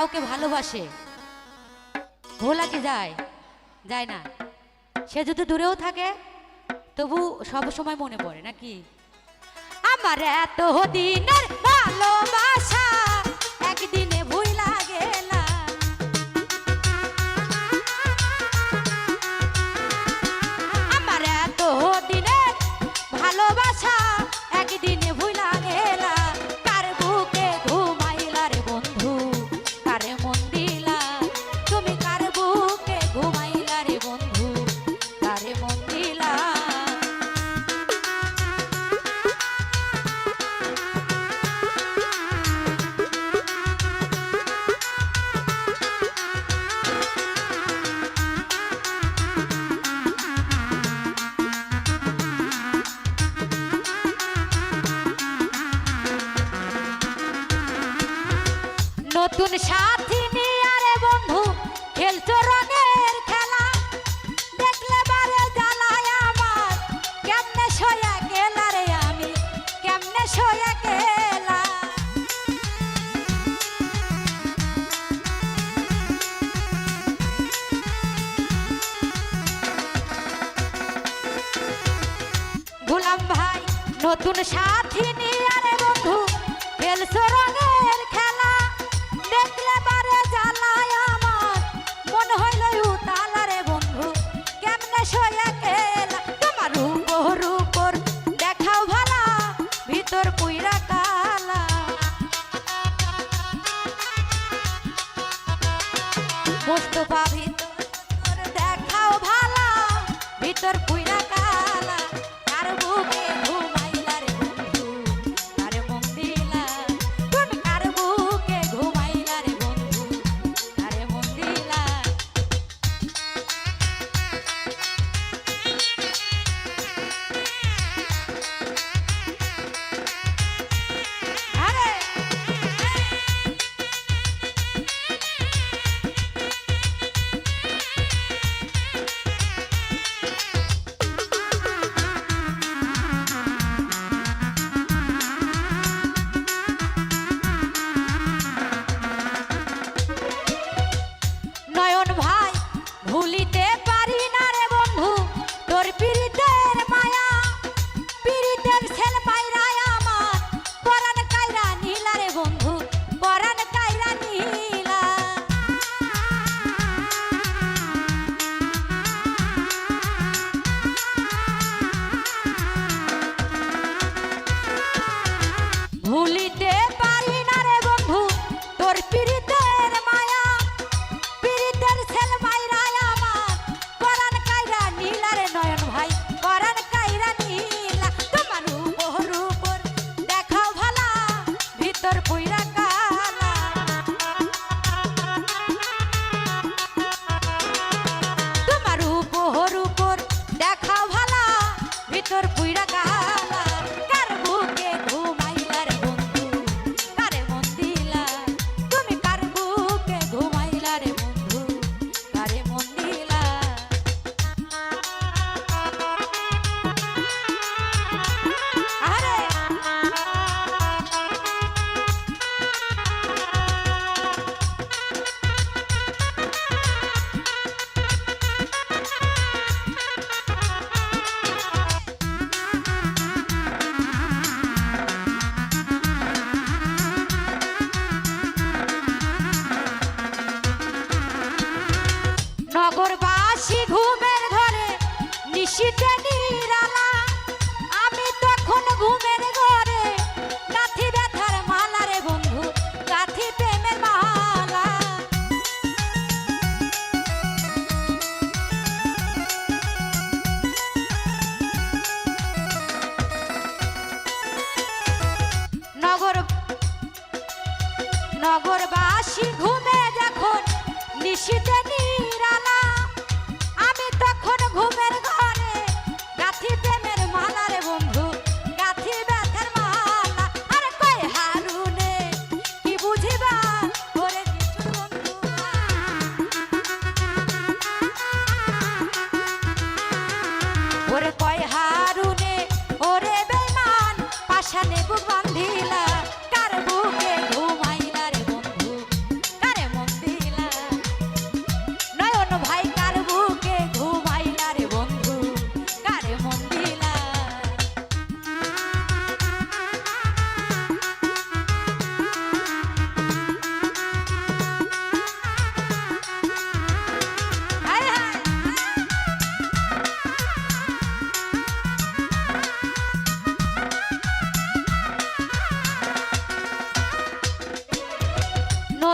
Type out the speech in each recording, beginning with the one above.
কাউকে ভালোবাসে। ভোলা কি যায়? যায় না। সে যদি দূরেও থাকে, তবু সব সময় মনে পড়ে, নাকি? আমার এত দিনের ভালোবাসা নতুন সাথী নিয়ে আরে বন্ধু, খেলছো রঙের খেলা। দেখলে বারে জ্বালায় আমার, কেমনে সয়া গেলা রে আমি, কেমনে সয়া গেলা। গোলাম ভাই, নতুন সাথী নিয়ে আরে বন্ধু, খেলছো রঙের তোর she Shane Bhagwan.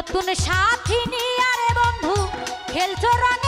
নতুন সাথী নিয়ে আরে বন্ধু খেলছো রঙের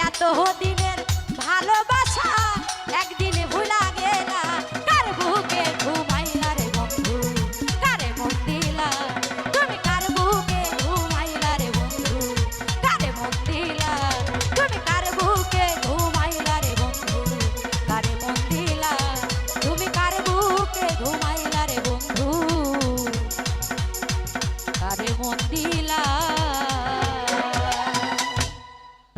এত দিন